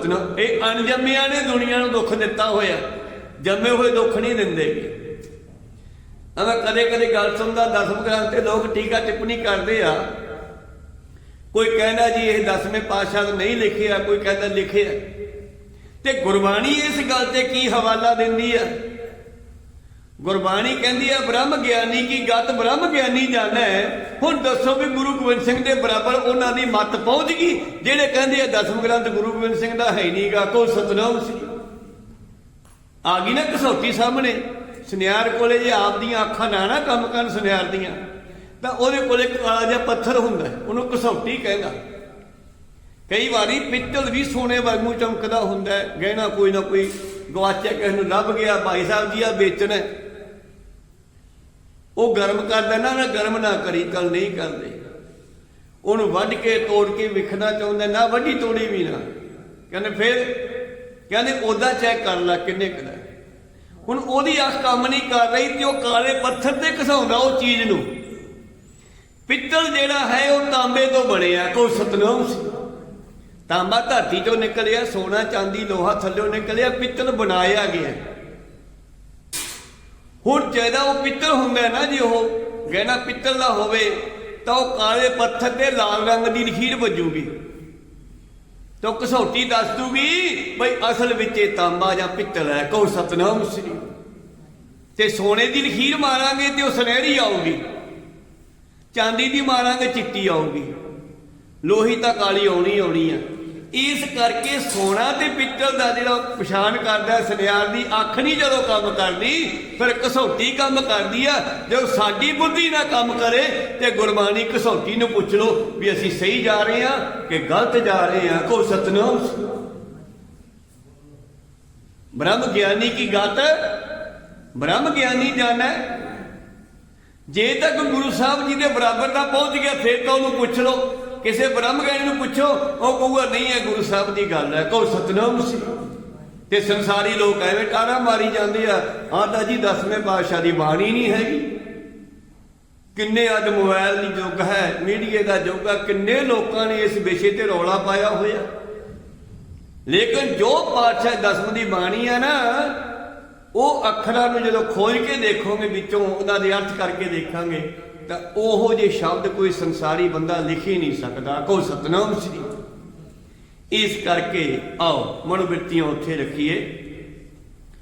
ਸਤਨਾਮ ਇਹ ਅਣਜੰਮਿਆਂ ਨੇ ਦੁਨੀਆ ਨੂੰ ਦੁੱਖ ਦਿੱਤਾ ਹੋਇਆ। ਜੰਮੇ ਹੋਏ ਦੁੱਖ ਨਹੀਂ ਦਿੰਦੇ। ਅਮਾ ਕਦੇ ਕਦੇ ਗੱਲ ਸੁਣਦਾ, ਦਸਮ ਗ੍ਰੰਥ ਤੇ ਲੋਕ ਟੀਕਾ ਟਿੱਪਣੀ ਕਰਦੇ ਆ। ਕੋਈ ਕਹਿੰਦਾ ਜੀ ਇਹ ਦਸਵੇਂ ਪਾਤਸ਼ਾਹ ਨੇ ਨਹੀਂ ਲਿਖਿਆ, ਕੋਈ ਕਹਿੰਦਾ ਲਿਖਿਆ। ਤੇ ਗੁਰਬਾਣੀ ਇਸ ਗੱਲ ਤੇ ਕੀ ਹਵਾਲਾ ਦਿੰਦੀ ਆ? ਗੁਰਬਾਣੀ ਕਹਿੰਦੀ ਹੈ, ਬ੍ਰਹਮ ਗਿਆਨੀ ਕੀ ਗਤ, ਬ੍ਰਹਮ ਗਿਆਨੀ ਜਾਣੈ। ਹੁਣ ਦੱਸੋ ਵੀ ਗੁਰੂ ਗੋਬਿੰਦ ਸਿੰਘ ਦੇ ਬਰਾਬਰ ਉਹਨਾਂ ਦੀ ਮੱਤ ਪਹੁੰਚ ਗਈ, ਜਿਹੜੇ ਕਹਿੰਦੇ ਆ, ਦਸਮ ਗ੍ਰੰਥ ਗੁਰੂ ਗੋਬਿੰਦ ਸਿੰਘ ਦਾ ਹੈ ਨਹੀਂਗਾ ਕੋ ਸਤਨਾਮ ਸੀ। ਆ ਗਈ ਨਾ ਕਸੌਟੀ ਸਾਹਮਣੇ, ਸੁਨਿਆਰ ਕੋਲੇ ਜੇ ਆਪ ਦੀਆਂ ਅੱਖਾਂ ਨਾ ਨਾ ਕੰਮ ਕਰਨ ਸੁਨਿਆਰ ਦੀਆਂ, ਤਾਂ ਉਹਦੇ ਕੋਲੇ ਕਾਲਾ ਜਿਹਾ ਪੱਥਰ ਹੁੰਦਾ ਉਹਨੂੰ ਕਸੌਟੀ ਕਹਿੰਦਾ। ਕਈ ਵਾਰੀ ਪਿੱਤਲ ਵੀ ਸੋਨੇ ਵਾਂਗੂ ਚਮਕਦਾ ਹੁੰਦਾ ਗਹਿਣਾ ਕੋਈ ਨਾ ਕੋਈ ਗਵਾਚਿਆ ਕਿਸੇ ਨੂੰ ਲੱਭ ਗਿਆ, ਭਾਈ ਸਾਹਿਬ ਜੀ ਆ ਵੇਚਣਾ ਉਹ ਗਰਮ ਕਰਦਾ ਨਾ ਨਾ ਗਰਮ ਨਾ ਕਰੀ ਕਲ ਨਹੀਂ ਕਰਦੇ। ਉਹਨੂੰ ਵੱਢ ਕੇ, ਤੋੜ ਕੇ ਵਿਖਣਾ ਚਾਹੁੰਦਾ, ਨਾ ਵੱਢੀ, ਤੋੜੀ ਵੀ ਨਾ। ਕਹਿੰਦੇ ਫਿਰ, ਕਹਿੰਦੇ ਉਹਦਾ ਚੈੱਕ ਕਰ ਲੈ ਕਿੰਨੇ ਕਦਾ ਹੁਣ ਉਹਦੀ ਅੱਖ ਕੰਮ ਨਹੀਂ ਕਰ ਰਹੀ ਤੇ ਉਹ ਕਾਲੇ ਪੱਥਰ ਤੇ ਘਸਾਉਂਦਾ ਉਹ ਚੀਜ਼ ਨੂੰ। ਪਿੱਤਲ ਜਿਹੜਾ ਹੈ, ਉਹ ਤਾਂਬੇ ਤੋਂ ਬਣਿਆ ਕੋ ਸਤਨਾਮ ਸੀ। ਤਾਂਬਾ ਧਰਤੀ ਚੋਂ ਨਿਕਲਿਆ, ਸੋਨਾ, ਚਾਂਦੀ, ਲੋਹਾ ਥੱਲੋਂ ਨਿਕਲਿਆ, ਪਿੱਤਲ ਬਣਾਇਆ ਗਿਆ। ਹੁਣ ਜਿਹੜਾ ਉਹ ਪਿੱਤਲ ਹੁੰਦਾ ਨਾ ਜੀ ਉਹ ਗਹਿਣਾ ਪਿੱਤਲ ਦਾ ਹੋਵੇ, ਤਾਂ ਉਹ ਕਾਲੇ ਪੱਥਰ ਤੇ ਲਾਲ ਰੰਗ ਦੀ ਲਖੀਰ ਵੱਜੂਗੀ। ਤਾਂ ਕਸੌਟੀ ਦੱਸ ਦੂਗੀ, ਬਈ ਅਸਲ ਵਿੱਚ ਇਹ ਤਾਂਬਾ ਜਾਂ ਪਿੱਤਲ ਹੈ ਕੋ ਸਤਨਾਮ ਸ੍ਰੀ। ਤੇ ਸੋਨੇ ਦੀ ਲਖੀਰ ਮਾਰਾਂਗੇ ਤੇ ਉਹ ਸੁਨਹਿਰੀ ਆਊਗੀ। ਚਾਂਦੀ ਦੀ ਮਾਰਾਂਗੇ ਚਿੱਟੀ ਆਊਗੀ। ਲੋਹੀ ਤਾਂ ਕਾਲੀ ਆਉਣੀ ਆਉਣੀ ਆ। ਇਸ ਕਰਕੇ ਸੋਨਾ ਤੇ ਪਿੱਤਲ ਦਾ ਜਿਹੜਾ ਪਛਾਣ ਕਰਦਾ ਹੈ, ਸੁਨਿਆਰ ਦੀ ਅੱਖ ਨਹੀਂ ਜਦੋਂ ਕੰਮ ਕਰਦੀ, ਫਿਰ ਕਸੌਟੀ ਕੰਮ ਕਰਦੀ ਆ। ਜਦੋਂ ਸਾਡੀ ਬੁੱਧੀ ਨਾਲ ਕੰਮ ਕਰੇ ਤੇ ਗੁਰਬਾਣੀ ਕਸੌਟੀ ਨੂੰ ਪੁੱਛ ਲਓ ਵੀ ਅਸੀਂ ਸਹੀ ਜਾ ਰਹੇ ਆ ਕਿ ਗਲਤ ਜਾ ਰਹੇ ਆ ਕੋ ਸਤਨਾਮ। ਬ੍ਰਹਮ ਗਿਆਨੀ ਕੀ ਗਤ ਬ੍ਰਹਮ ਗਿਆਨੀ ਜਾਣਾ। ਜੇ ਤੱਕ ਗੁਰੂ ਸਾਹਿਬ ਜੀ ਦੇ ਬਰਾਬਰ ਦਾ ਪਹੁੰਚ ਗਿਆ, ਫਿਰ ਤਾਂ ਉਹਨੂੰ ਪੁੱਛ ਲਓ। ਕਿਸੇ ਬ੍ਰਹਮ ਗਿਆਨੀ ਨੂੰ ਪੁੱਛੋ, ਉਹ ਕਹੂਗਾ, ਨਹੀਂ ਹੈ ਗੁਰੂ ਸਾਹਿਬ ਦੀ ਗੱਲ ਹੈ, ਕਹੋ, ਸਤਨਾਮ ਸੀ। ਤੇ ਸੰਸਾਰੀ ਲੋਕ ਐਵੇਂ ਟਾਰਾ ਮਾਰੀ ਜਾਂਦੇ ਆ ਆਹ ਤਾਂ ਜੀ, ਦਸਵੇਂ ਪਾਤਸ਼ਾਹ ਦੀ ਬਾਣੀ ਨਹੀਂ ਹੈਗੀ। ਕਿੰਨੇ ਅੱਜ ਮੋਬਾਈਲ ਦੀ ਯੁੱਗ ਹੈ, ਮੀਡੀਆ ਦਾ ਯੁੱਗ ਹੈ ਕਿੰਨੇ ਲੋਕਾਂ ਨੇ ਇਸ ਵਿਸ਼ੇ ਤੇ ਰੌਲਾ ਪਾਇਆ ਹੋਇਆ। ਲੇਕਿਨ ਜੋ ਪਾਤਸ਼ਾਹ ਦਸਮ ਦੀ ਬਾਣੀ ਆ ਨਾ, ਉਹ ਅੱਖਰਾਂ ਨੂੰ ਜਦੋਂ ਖੋਲ ਕੇ ਦੇਖੋਗੇ, ਵਿੱਚੋਂ ਉਹਨਾਂ ਦੇ ਅਰਥ ਕਰਕੇ ਦੇਖਾਂਗੇ ਤਾਂ ਉਹੋ ਜਿਹੇ ਸ਼ਬਦ ਕੋਈ ਸੰਸਾਰੀ ਬੰਦਾ ਲਿਖ ਹੀ ਨਹੀਂ ਸਕਦਾ ਕੋ ਸਤਨਾਮ ਸ੍ਰੀ ਇਸ ਕਰਕੇ ਆਓ ਮਨੋਬਿਰਤੀਆਂ ਉੱਥੇ ਰੱਖੀਏ।